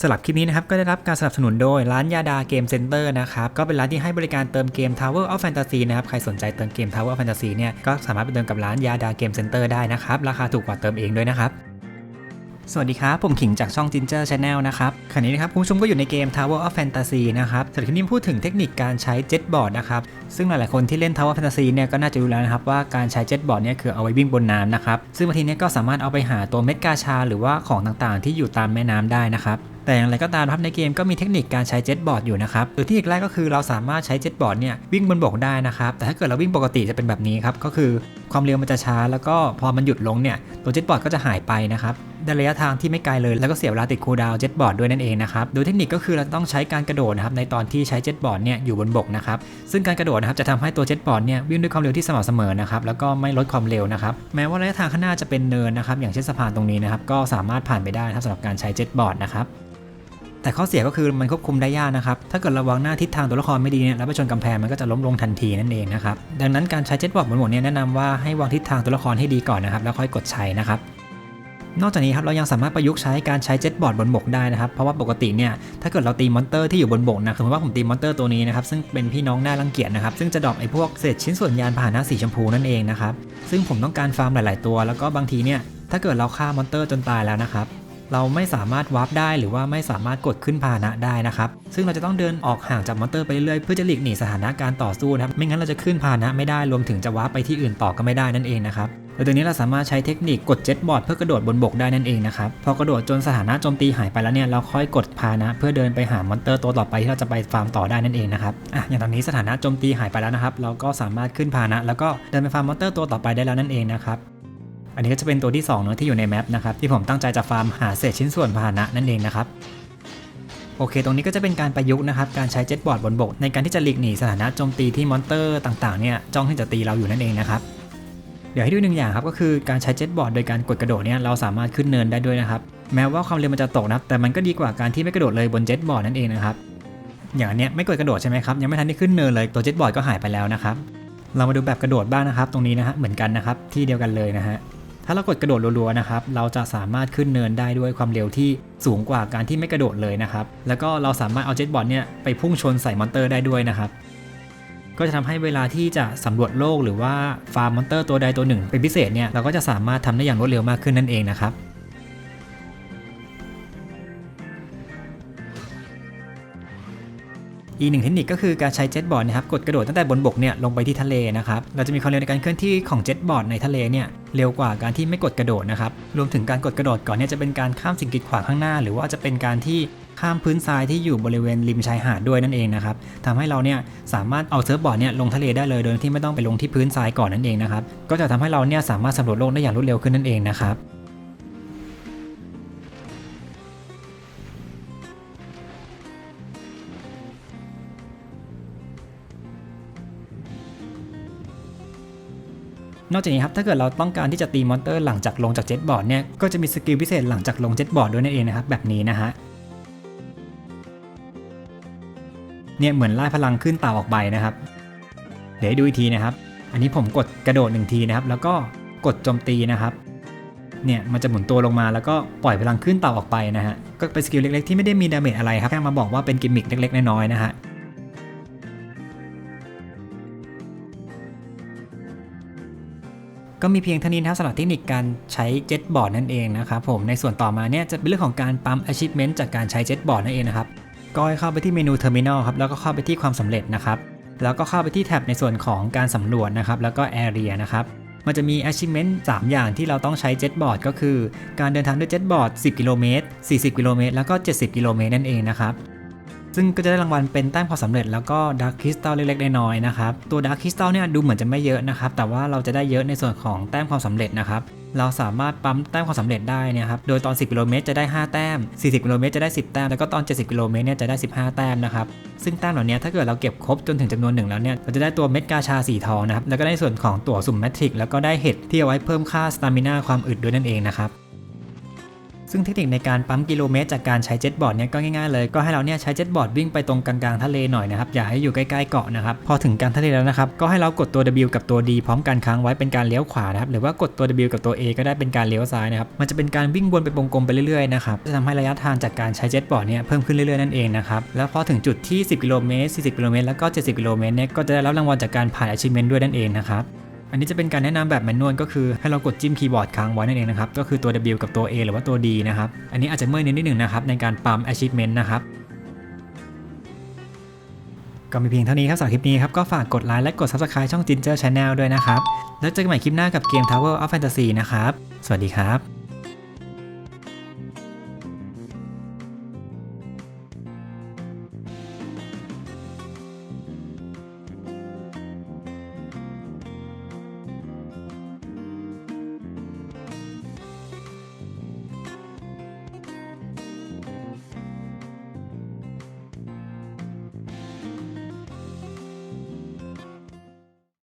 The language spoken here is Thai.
สำหรับคลิปนี้นะครับก็ได้รับการสนับสนุนโดยร้านยาดาเกมเซ็นเตอร์นะครับก็เป็นร้านที่ให้บริการเติมเกม Tower of Fantasy นะครับใครสนใจเติมเกม Tower of Fantasy เนี่ยก็สามารถไปเติมกับร้านยาดาเกมเซ็นเตอร์ได้นะครับราคาถูกกว่าเติมเองด้วยนะครับ สวัสดีครับ ผมขิงจากช่อง Ginger Channel นะครับขณะนี้นะครับคุณผู้ชมก็อยู่ในเกม Tower of Fantasy นะครับสำหรับคลิปนี้พูดถึงเทคนิคการใช้ Jetboard นะครับ ซึ่งหลายๆคนที่เล่น Tower of Fantasy เนี่ยก็น่าจะรู้แล้วนะครับว่าการใช้ Jetboard เนี่ยคือเอาไว้วิ่งบนน้ำนะครับ ซึ่งบางทีเนี่ยก็สามารถเอาไปหาตัวเม็ดกาชา หรือว่าของต่างๆ ที่อยู่ตามแม่น้ำได้นะครับแต่อย่างไรก็ตามนะครับในเกมก็มีเทคนิคการใช้เจ็ตบอร์ดอยู่นะครับโดยที่อีกแรกก็คือเราสามารถใช้เจ็ตบอร์ดเนี่ยวิ่งบนบกได้นะครับ แต่ถ้าเกิดเราวิ่งปกติจะเป็นแบบนี้ครับ ก็คือความเร็วมันจะช้า แล้วก็พอมันหยุดลงเนี่ยตัวเจ็ตบอร์ดก็จะหายไปนะครับ ในระยะทางที่ไม่ไกลเลย แล้วก็เสียเวลาติดคูดาวเจ็ตบอร์ดด้วยนั่นเองนะครับ โดยเทคนิคก็คือเราต้องใช้การกระโดดนะครับในตอนที่ใช้เจ็ตบอร์ดเนี่ยอยู่บนบกนะครับ ซึ่งการกระโดดนะครับจะทำให้ตัวเจ็ตบอร์ดเนี่ยวิ่งด้วยความเร็วที่สม่ำเสมอนะครับ แล้วก็ไม่ลดความเร็วนะครับ แม้ว่าระยะทางข้างหน้าจะเป็นเนินนะครับ อย่างเช่นสะพานตรงนี้นะครับ ก็สามารถผ่านไปได้นะครับสำหรับการใช้เจ็ตบอร์ดนะครับแต่ข้อเสียก็คือมันควบคุมได้ยากนะครับ ถ้าเกิดระวังหน้าทิศทางตัวละครไม่ดีเนี่ยแล้วไปชนกำแพงมันก็จะล้มลงทันทีนั่นเองนะครับ ดังนั้นการใช้เจ็ตบอร์ดบนบกเนี่ยแนะนำว่าให้วางทิศทางตัวละครให้ดีก่อนนะครับ แล้วค่อยกดใช้นะครับ นอกจากนี้ครับเรายังสามารถประยุกต์ใช้การใช้เจ็ตบอร์ดบนบกได้นะครับ เพราะว่าปกติเนี่ยถ้าเกิดเราตีมอนเตอร์ที่อยู่บนบกนะสมมติว่าผมตีมอนเตอร์ตัวนี้นะครับซึ่งเป็นพี่น้องหน่ารังเกียจนะครับซึ่งจะดรอปไอ้พวกเศษชิ้นส่วนยานพาหนะสีชมพูนั่นเองนะครับซึ่งผมต้องการฟาร์มหลาย ๆ ตัว แล้วก็บางทีเนี่ยถ้าเกิดเราฆ่ามอนเตอร์จนตายแล้วนะครับเราไม่สามารถวาร์ปได้หรือว่าไม่สามารถกดขึ้นพาหนะได้นะครับ ซึ่งเราจะต้องเดินออกห่างจากมอนเตอร์ไปเรื่อยๆเพื่อจะหลีกหนีสถานการต่อสู้นะครับ ไม่งั้นเราจะขึ้นพาหนะไม่ได้รวมถึงจะวาร์ปไปที่อื่นต่อก็ไม่ได้นั่นเองนะครับ โดยตัวนี้เราสามารถใช้เทคนิคกดเจ็ตบอร์ดเพื่อกระโดดบนบกได้นั่นเองนะครับพอกระโดดจนสถานะโจมตีหายไปแล้วเนี่ยเราค่อยกดพานะ เพื่อเดินไปหามอนเตอร์ตัวต่อไปที่เราจะไปฟาร์มต่อได้นั่นเองนะครับอะอย่างตอนนี้สถานะโจมตีหายไปแล้วนะครับเราก็สามารถขึ้นพานะ แล้วก็เดินไปฟาร์มมอนเตอร์ตัวต่อไปได้แล้วนั่นเองนะครับอันนี้ก็จะเป็นตัวที่2เนอะที่อยู่ในแมปนะครับที่ผมตั้งใจจะฟาร์มหาเศษชิ้นส่วนพาหนะนั่นเองนะครับโอเค ตรงนี้ก็จะเป็นการประยุกต์นะครับ การใช้เจ็ตบอร์ดบนบก ในการที่จะหลีกหนีสถานะโจมตีที่มอนเตอร์ต่างๆเนี่ยจ้องที่จะตีเราอยู่นั่นเองนะครับ เดี๋ยวให้ดูหนึ่งอย่างครับก็คือการใช้เจ็ตบอร์ดโดยการกดกระโดดเนี่ยเราสามารถขึ้นเนินได้ด้วยนะครับแม้ว่าความเร็วมันจะตกนะแต่มันก็ดีกว่าการที่ไม่กระโดดเลยบนเจ็ตบอร์ดนั่นเองนะครับอย่างอันเนี้ยไม่กดกระโดดใช่ไหมครับยังไม่ทันได้ขึ้นเนินเลยตัวเจ็ตบอร์ดก็หายไปแล้วนะครับเรามาดูแบบกระโดดบ้างนะครับตรงนี้นะฮะเหมือนกันนะครับที่เดียวกันเลยนะฮะถ้าเรากดกระโดดรัวๆนะครับเราจะสามารถขึ้นเนินได้ด้วยความเร็วที่สูงกว่าการที่ไม่กระโดดเลยนะครับแล้วก็เราสามารถเอาเจ็ตบอร์ดเนี่ยไปพุ่งชนใส่มอนเตอร์ได้ด้วยนะครับ ก็จะทำให้เวลาที่จะสำรวจโลกหรือว่าฟาร์มมอนเตอร์ตัวใดตัวหนึ่ง เป็นพิเศษเนี่ยเราก็จะสามารถทำได้อย่างรวดเร็วมากขึ้นนั่นเองนะครับอีกหนึ่งเทคนิคก็คือการใช้เจ็ตบอร์ดนะครับกดกระโดดตั้งแต่บนบกเนี่ยลงไปที่ทะเลนะครับเราจะมีความเร็วในการเคลื่อนที่ของเจ็ตบอร์ดในทะเลเนี่ยเร็วกว่าการที่ไม่กดกระโดดนะครับรวมถึงการกดกระโดดก่อนเนี่ยจะเป็นการข้ามสิ่งกีดขวางข้างหน้า หรือว่าจะเป็นการที่ ข้ามพื้นทรายที่อยู่บริเวณริมชายหาดด้วยนั่นเองนะครับทำให้เราเนี่ยสามารถเอาเซิร์ฟบอร์ดเนี่ยลงทะเลได้เลยโดยที่ไม่ต้องไปลงที่พื้นทรายก่อนนั่นเองนะครับก็จะทำให้เราเนี่ยสามารถสำรวจโลกได้อย่างรวดเร็วขึ้นนั่นเองนะครับนอกจากนี้ครับถ้าเกิดเราต้องการที่จะตีมอนเตอร์หลังจากลงจากเจ็ตบอร์ดเนี่ยก็จะมีสกิลพิเศษหลังจากลงเจ็ตบอร์ดด้วยนั่นเองนะครับแบบนี้นะฮะ เนี่ยเหมือนไล่พลังขึ้นเต่าออกไปนะครับ เดี๋ยวให้ดูอีกทีนะครับ อันนี้ผมกดกระโดดหนึ่งทีนะครับ แล้วก็กดโจมตีนะครับ เนี่ยมันจะหมุนตัวลงมาแล้วก็ปล่อยพลังขึ้นเต่าออกไปนะฮะ ก็เป็นสกิลเล็กๆที่ไม่ได้มีดาเมจอะไรครับ แค่มาบอกว่าเป็นกิมมิคเล็ก ๆ น้อยๆนะฮะก็มีเพียงเท่านี้นะครับสำหรับเทคนิคการใช้เจ็ตบอร์ดนั่นเองนะครับผมในส่วนต่อมาเนี่ยจะเป็นเรื่องของการปั๊ม achievement จากการใช้เจ็ตบอร์ดนั่นเองนะครับ ก็ให้เข้าไปที่เมนู terminal ครับ แล้วก็เข้าไปที่ความสำเร็จนะครับ แล้วก็เข้าไปที่แท็บในส่วนของการสำรวจนะครับ แล้วก็ area นะครับ มันจะมี achievement 3 อย่างที่เราต้องใช้เจ็ตบอร์ดก็คือ การเดินทางด้วยเจ็ตบอร์ด10 กิโลเมตร 40 กิโลเมตร แล้วก็ 70 กิโลเมตรนั่นเองนะครับ ซึ่งก็จะได้รางวัลเป็นแต้มความสำเร็จแล้วก็ดาร์คคริสตัลเล็กๆน้อยๆนะครับ ตัวดาร์คคริสตัลเนี่ยดูเหมือนจะไม่เยอะนะครับ แต่ว่าเราจะได้เยอะในส่วนของแต้มความสำเร็จนะครับ เราสามารถปั๊มแต้มความสำเร็จได้เนี่ยครับ โดยตอน 10 กิโลเมตรจะได้ 5 แต้ม 40 กิโลเมตรจะได้ 10 แต้ม แล้วก็ตอน 70 กิโลเมตรเนี่ยจะได้ 15 แต้มนะครับ ซึ่งแต้มเหล่านี้ถ้าเกิดเราเก็บครบจนถึงจำนวนหนึ่งแล้วเนี่ย เราจะได้ตัวเม็ดกาชาสีทองนะครับ แล้วก็ได้ส่วนของตั๋วสุ่มแมทริกแล้วก็ได้เห็ดที่เอาไว้เพิ่มค่าสตามินาความอึดด้วยนั่นเองนะครับ ซึ่งเทคนิคในการปั๊มกิโลเมตรจากการใช้เจ็ตบอร์ดเนี่ยก็ง่ายๆเลยก็ให้เราเนี่ยใช้เจ็ตบอร์ดวิ่งไปตรงกลางๆทะเลหน่อยนะครับอย่าให้อยู่ใกล้ๆเกาะนะครับพอถึงกลางทะเลแล้วนะครับก็ให้เรากดตัว W กับตัว D พร้อมกันค้างไว้เป็นการเลี้ยวขวานะครับหรือว่ากดตัว W กับตัว A ก็ได้เป็นการเลี้ยวซ้ายนะครับมันจะเป็นการวิ่งวนเป็นวงกลมไปเรื่อยๆนะครับจะทำให้ระยะทางจากการใช้เจ็ตบอร์ดเนี่ยเพิ่มขึ้นเรื่อยๆนั่นเองนะครับแล้วพอถึงจุดที่ 10กิโลเมตร40กิโลเมตรแล้วก็ 70กิโลเมตรเนี่ยก็จะได้รับรางวัลจากการผ่าน achievement ด้วยนั่นเองนะครับ อันนี้จะเป็นการแนะนำแบบแมนนวลก็คือให้เรากดจิ้มคีย์บอร์ดค้างไว้นั่นเองนะครับ ก็คือตัว W กับตัว A หรือว่าตัว D นะครับ อันนี้อาจจะเมื่อยนิดนึงนะครับในการปั๊ม achievement นะครับก็มีเพียงเท่านี้ครับสำหรับคลิปนี้ครับ ก็ฝากกดไลค์และกด Subscribe ช่อง Ginger Channel ด้วยนะครับ แล้วเจอกันใหม่คลิปหน้ากับเกม Tower of Fantasy นะครับ สวัสดีครับ